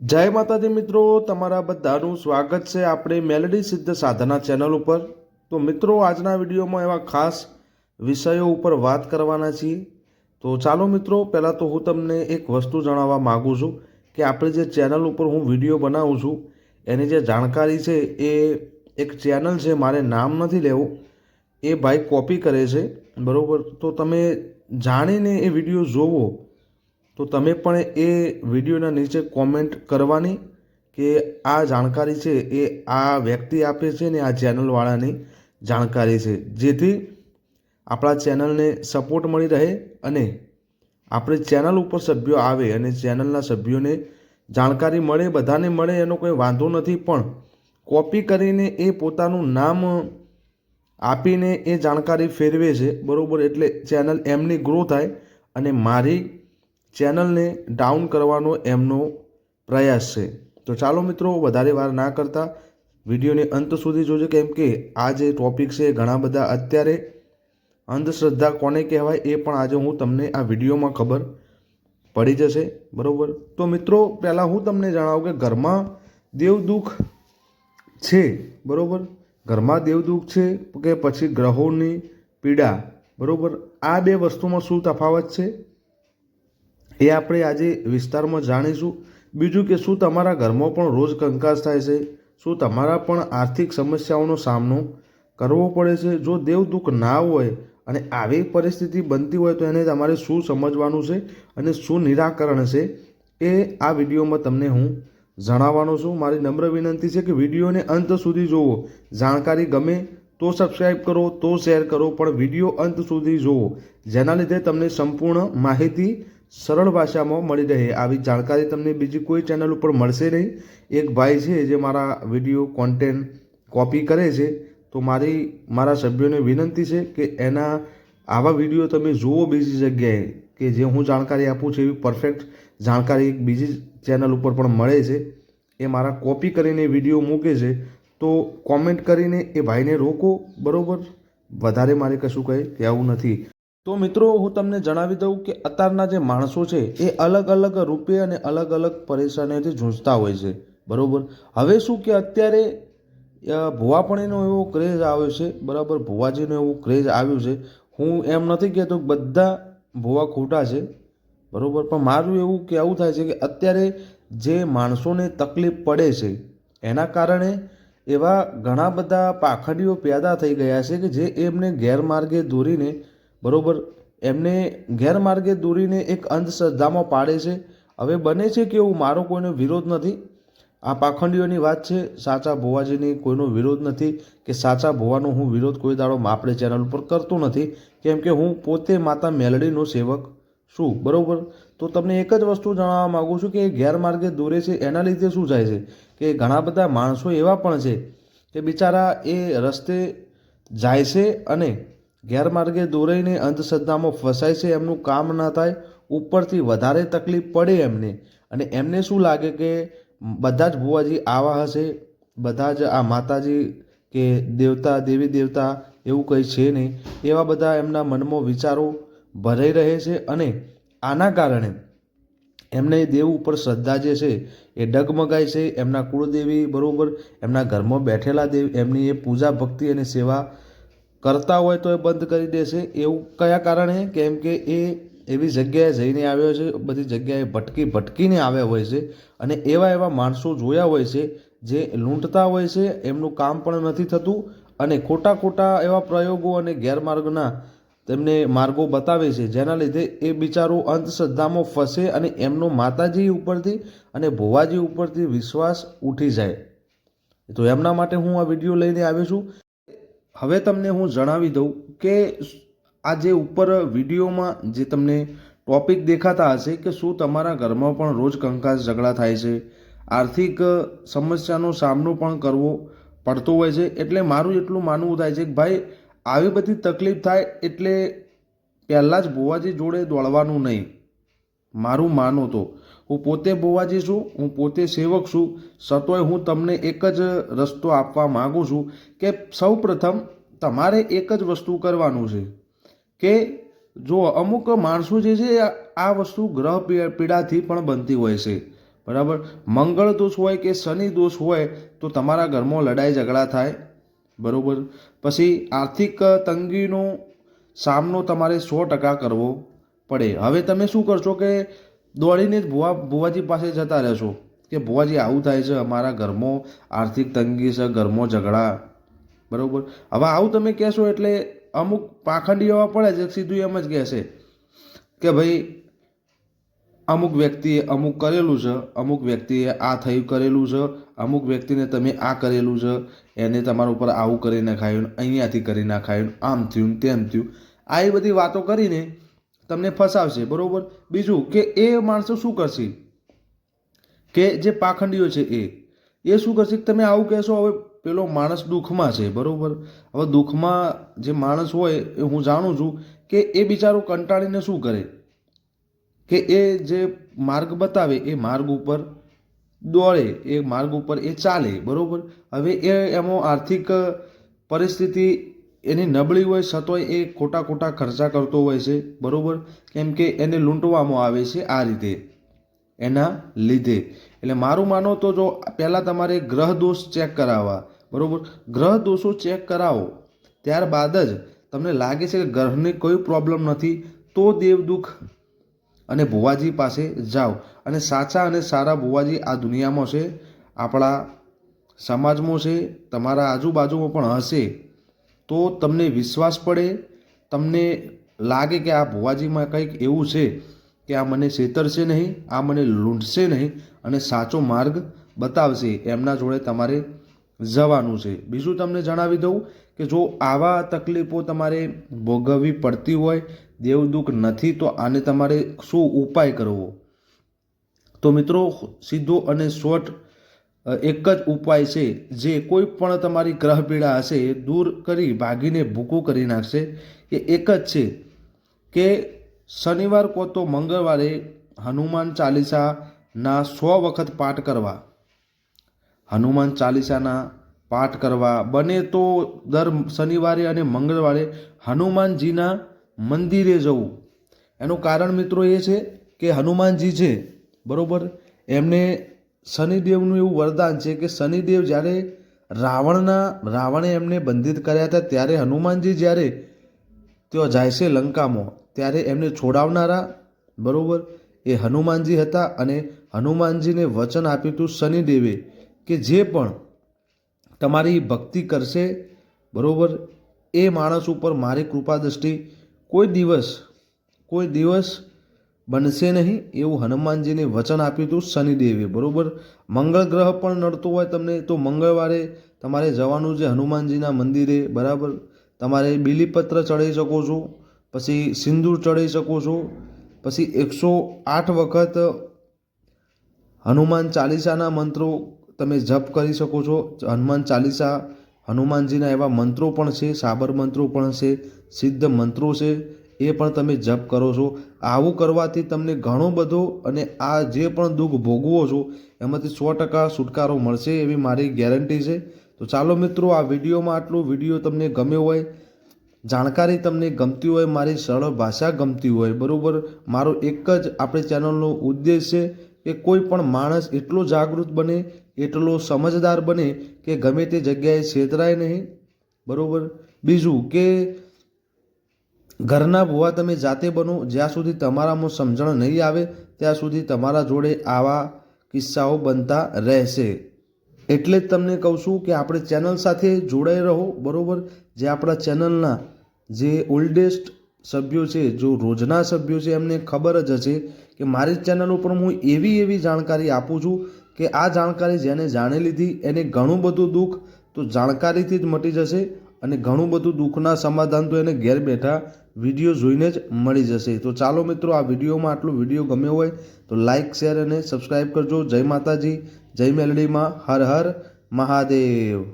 જય માતાજી મિત્રો, તમારા બધાનું સ્વાગત છે આપણે મેલડી સિદ્ધ સાધના ચેનલ ઉપર. તો મિત્રો, આજના વિડીયોમાં એવા ખાસ વિષયો ઉપર વાત કરવાના છીએ. તો ચાલો મિત્રો, પહેલાં તો હું તમને એક વસ્તુ જણાવવા માગું છું કે આપણે જે ચેનલ ઉપર હું વીડિયો બનાવું છું, એની જે જાણકારી છે એ એક ચેનલ છે, મારે નામ નથી લેવું, એ ભાઈ કોપી કરે છે. બરાબર? તો તમે જાણીને એ વીડિયો જોવો તો તમે પણ એ વિડીયોના નીચે કોમેન્ટ કરવાની કે આ જાણકારી છે એ આ વ્યક્તિ આપે છે ને આ ચેનલવાળાની જાણકારી છે. જેથી આપણા ચેનલને સપોર્ટ મળી રહે અને આપણે ચેનલ ઉપર સભ્યો આવે અને ચેનલના સભ્યોને જાણકારી મળે, બધાને મળે, એનો કોઈ વાંધો નથી. પણ કોપી કરીને એ પોતાનું નામ આપીને એ જાણકારી ફેરવે છે, બરાબર? એટલે ચેનલ એમની ગ્રો થાય અને મારી ચેનલને ડાઉન કરવાનો એમનો પ્રયાસ છે. તો ચાલો મિત્રો, વધારે વાર ના કરતા વિડીયોને અંત સુધી જોજો, કેમ કે આ જે ટોપિક છે, ઘણા બધા અત્યારે અંધશ્રદ્ધા કોને કહેવાય એ પણ આજે હું તમને આ વિડીયોમાં ખબર પડી જશે, બરાબર? તો મિત્રો, પહેલાં હું તમને જણાવું કે ઘરમાં દેવદુખ છે, બરાબર? ઘરમાં દેવદુખ છે કે પછી ગ્રહોની પીડા, બરાબર? આ બે વસ્તુમાં શું તફાવત છે? એ આપણે આજે વિસ્તારમાં જાણીશું. બીજું કે શું તમારા ઘરમાં પણ રોજ કંકાસ થાય છે? શું તમારા પણ આર્થિક સમસ્યાઓનો સામનો કરવો પડે છે? જો દેવ દુઃખ ના હોય અને આવી પરિસ્થિતિ બનતી હોય તો એને તમારે શું સમજવાનું છે અને શું નિરાકરણ છે એ આ વિડીયોમાં તમને હું જણાવવાનો છું. મારી નમ્ર વિનંતી છે કે વિડીયોને અંત સુધી જુઓ. જાણકારી ગમે તો સબસ્ક્રાઈબ કરો, તો શેર કરો, પણ વીડિયો અંત સુધી જુઓ. જેના લીધે તમને સંપૂર્ણ માહિતી સરળ ભાષામાં મળી રહે આવી જાણકારી તમને બીજી કોઈ ચેનલ ઉપર મળશે નહીં. એક ભાઈ છે જે મારા વીડિયો કોન્ટેન્ટ કોપી કરે છે. તો મારી, મારા સભ્યોને વિનંતી છે કે એના આવા વીડિયો તમે જુઓ બીજી જગ્યાએ કે જે હું જાણકારી આપું છું એવી પરફેક્ટ જાણકારી એક બીજી ચેનલ ઉપર પણ મળે છે. એ મારા કોપી કરીને વીડિયો મૂકે છે. તો કોમેન્ટ કરીને એ ભાઈને રોકો. બરાબર? વધારે મારે કશું કંઈ કહેવું નથી. તો મિત્રો, હું તમને જણાવી દઉં કે અત્યારના જે માણસો છે, એ અલગ અલગ રૂપે અને અલગ અલગ પરેશાનીઓથી જૂંઝતા હોય છે. બરાબર? હવે શું કે અત્યારે ભુવાપણીનો એવો ક્રેઝ આવ્યો છે, બરાબર? ભુવાજીનો એવો ક્રેઝ આવ્યો છે. હું એમ નથી કહેતો બધા ભુવા ખોટા છે, બરાબર? પણ મારું એવું કહેવું થાય છે કે અત્યારે જે માણસોને તકલીફ પડે છે, એના કારણે એવા ઘણા બધા પાખડીઓ પેદા થઈ ગયા છે કે જે એમને ગેરમાર્ગે દોરીને બરાબર? એમને ગેરમાર્ગે દોરીને એક અંધશ્રદ્ધામાં પાડે છે. હવે બને છે કે એવું મારો કોઈનો વિરોધ નથી? આ પાખંડીઓની વાત છે. સાચા ભોવાજીની કોઈનો વિરોધ નથી કે સાચા ભોવાનો હું વિરોધ કોઈ દાડો માપડે ચેનલ ઉપર કરતો નથી. કેમ કે હું પોતે માતા મેલડીનો સેવક શું બરાબર? તો તમને એક જ વસ્તુ જણાવવા માગું છું કે એ ગેરમાર્ગે દોરે છે એના લીધે શું થાય છે? કે ઘણા બધા માણસો એવા પણ છે કે બિચારા એ રસ્તે જાય છે અને ગેરમાર્ગે દોરાઈને અંધશ્રદ્ધામાં ફસાય છે એમનું કામ ના થાય, ઉપરથી વધારે તકલીફ પડે એમને. અને એમને શું લાગે કે બધા જ ભુવાજી આવા હશે? બધા જ આ માતાજી કે દેવતા, દેવી દેવતા એવું કંઈ છે નહીં? એવા બધા એમના મનમાં વિચારો ભરાઈ રહે છે અને આના કારણે એમને દેવ ઉપર શ્રદ્ધા જે છે એ ડગમગાય છે. એમના કુળદેવી બરાબર એમના ઘરમાં બેઠેલા દેવ એમની એ પૂજા ભક્તિ અને સેવા કરતા હોય તો એ બંધ કરી દેશે. એવું કયા કારણે? કેમ કે એ એવી જગ્યાએ જઈને આવ્યો છે, બધી જગ્યાએ ભટકી ભટકીને આવ્યા હોય છે અને એવા એવા માણસો જોયા હોય છે જે લૂંટતા હોય છે, એમનું કામ પણ નથી થતું અને ખોટા ખોટા એવા પ્રયોગો અને ગેરમાર્ગના તેમને માર્ગો બતાવે છે, જેના લીધે એ બિચારો અંધશ્રદ્ધામાં ફસે અને એમનો માતાજી ઉપરથી અને ભુવાજી ઉપરથી વિશ્વાસ ઉઠી જાય. તો એમના માટે હું આ વીડિયો લઈને આવ્યો છું. હવે તમને હું જણાવી દઉં કે આ જે ઉપર વિડીયોમાં જે તમને ટોપિક દેખાતા હશે કે શું તમારા ઘરમાં પણ રોજ કંકાસ ઝઘડા થાય છે, આર્થિક સમસ્યાનો સામનો પણ કરવો પડતો હોય છે, એટલે મારું એટલું માનવું થાય છે કે ભાઈ, આવી બધી તકલીફ થાય એટલે પહેલાં જ ભુવાજી જોડે દોડવાનું નહીં. મારું માનો તો. હું પોતે બોવાજી છું, હું પોતે સેવક છું. સતોય હું તમને એક જ રસ્તો આપવા માગું છું કે સૌ પ્રથમ તમારે એક જ વસ્તુ કરવાનું છે કે જો અમુક માણસો જે છે આ વસ્તુ ગ્રહ પીડાથી પણ બનતી હોય છે. બરાબર? મંગળ દોષ હોય કે શનિ દોષ હોય તો તમારા ઘરમાં લડાઈ ઝઘડા થાય. બરાબર? પછી આર્થિક તંગીનો સામનો તમારે સો ટકા કરવો પડે. હવે તમે શું કરશો કે દોડીને જ ભુવા ભુવાજી પાસે જતા રહેશો કે ભુવાજી આવું થાય છે, અમારા ઘરમાં આર્થિક તંગી છે, ઘરમાં ઝઘડા. બરાબર? હવે આવું તમે કહેશો એટલે અમુક પાખંડી એવા પડે છે, સીધું એમ જ કહેશે કે ભાઈ, અમુક વ્યક્તિએ અમુક કરેલું છે, અમુક વ્યક્તિએ આ થયું કરેલું છે, અમુક વ્યક્તિને તમે આ કરેલું છે, એને તમારા ઉપર આવું કરી નાખાયું, અહીંયાથી કરી નાખાયું, આમ થયું, તેમ થયું. આ એ બધી વાતો કરીને તમને ફસાવશે, બરાબર? બીજું કે એ માણસો શું કરશે? કે જે પાખંડીઓ છે એ એ શું કરશે? તમે આવું કહેશો, હવે પેલો માણસ દુઃખમાં છે, બરાબર? હવે દુઃખમાં જે માણસ હોય એ હું જાણું છું કે એ બિચારો કંટાળીને શું કરે? કે એ જે માર્ગ બતાવે એ માર્ગ ઉપર દોડે, એ માર્ગ ઉપર એ ચાલે, બરાબર? હવે એ એમાં આર્થિક પરિસ્થિતિ એની નબળી હોય સતોય એ ખોટા ખોટા ખર્ચા કરતો હોય છે, બરાબર? કેમ કે એને લૂંટવામાં આવે છે આ રીતે, એના લીધે. એટલે મારું માનો તો જો પહેલાં તમારે ગ્રહ દોષ ચેક કરાવવા, બરાબર? ગ્રહ દોષો ચેક કરાવો, ત્યારબાદ જ તમને લાગે છે કે ગ્રહને કોઈ પ્રોબ્લેમ નથી, તો દેવદુખ અને ભુવાજી પાસે જાઓ. અને સાચા અને સારા ભુવાજી આ દુનિયામાં છે, આપણા સમાજમાં છે, તમારા આજુબાજુમાં પણ હશે. તો તમને વિશ્વાસ પડે, તમને લાગે કે આ ભુવાજીમાં કંઈક એવું છે કે આ મને છેતરશે નહીં, આ મને લૂંટશે નહીં અને સાચો માર્ગ બતાવશે, એમના જોડે તમારે જવાનું છે. બીજું તમને જણાવી દઉં કે જો આવા તકલીફો તમારે ભોગવવી પડતી હોય દેવદુઃખ નથી, તો આને તમારે શું ઉપાય કરવો? તો મિત્રો, સીધો અને શોર્ટ એક જ ઉપાય છે, જે કોઈ પણ તમારી ગ્રહ પીડા હશે, દૂર કરી ભાગીને ભૂકું કરી નાખશે. એ એક જ છે કે શનિવાર કો તો મંગળવારે હનુમાન ચાલીસાના સો વખત પાઠ કરવા. હનુમાન ચાલીસાના પાઠ કરવા. બને તો દર શનિવારે અને મંગળવારે હનુમાનજીના મંદિરે જવું. એનું કારણ મિત્રો એ છે કે હનુમાનજી છે, બરાબર? એમને શનિદેવનું એવું વરદાન છે કે શનિદેવ જ્યારે રાવણના, રાવણે એમને બંધિત કર્યા હતા, ત્યારે હનુમાનજી જ્યારે તેઓ જાય છે લંકામાં, ત્યારે એમને છોડાવનારા, બરાબર, એ હનુમાનજી હતા અને હનુમાનજીને વચન આપ્યું હતું શનિદેવે કે જે પણ તમારી ભક્તિ કરશે, બરાબર, એ માણસ ઉપર મારી કૃપા દ્રષ્ટિ કોઈ દિવસ કોઈ દિવસ બનશે નહીં એવું હનુમાનજીને વચન આપ્યું હતું શનિદેવે, બરાબર? મંગળ ગ્રહ પણ નડતો હોય તમને તો મંગળવારે તમારે જવાનું છે હનુમાનજીના મંદિરે, બરાબર? તમારે બીલીપત્ર ચડાવી શકો છો, પછી સિંદૂર ચડાવી શકો છો, પછી એકસો આઠ વખત હનુમાન ચાલીસાના મંત્રો તમે જપ કરી શકો છો. હનુમાન ચાલીસા હનુમાનજીના એવા મંત્રો પણ છે, સાબર મંત્રો પણ છે, સિદ્ધ મંત્રો છે. એ પણ તમે જપ કરો છો. આવું કરવાથી તમને ઘણો બધો અને આ જે પણ દુઃખ ભોગવો છો, એમાંથી સો ટકા છુટકારો મળશે એવી મારી ગેરંટી છે. તો ચાલો મિત્રો, આ વિડીયોમાં આટલું. વીડિયો તમને ગમ્યો હોય, જાણકારી તમને ગમતી હોય, મારી સરળ ભાષા ગમતી હોય, બરાબર? મારો એક જ આપણી ચેનલનો ઉદ્દેશ છે કે કોઈ પણ માણસ એટલો જાગૃત બને, એટલો સમજદાર બને કે ગમે તે જગ્યાએ છેતરાય નહીં, બરાબર? બીજું કે ઘરના ભૂવા તમે જાતે બનો, જ્યાં સુધી તમારામાં સમજણ નહીં આવે, ત્યાં સુધી તમારા જોડે આવા કિસ્સાઓ બનતા રહેશે. એટલે જ તમને કહું છું કે આપણે ચેનલ સાથે જોડાઈ રહો, બરાબર? જે આપણા ચેનલના જે ઓલ્ડેસ્ટ સભ્યો છે, જો રોજના સભ્યો છે, એમને ખબર જ હશે કે મારી ચેનલ ઉપર હું એવી એવી જાણકારી આપું છું કે આ જાણકારી જેને જાણી લીધી, એને ઘણું બધું દુઃખ, તો જાણકારીથી જ મટી જશે. અને ઘણું બધું દુઃખના સમાધાન તો એને ઘેર બેઠા વીડિયો જોઈને જ મળી જશે. તો ચાલો મિત્રો, આ વિડીયોમાં આટલો વીડિયો ગમ્યો હોય તો લાઇક શેર અને સબસ્ક્રાઈબ કરજો. જય માતાજી, જય મેલડીમાં, હર હર મહાદેવ.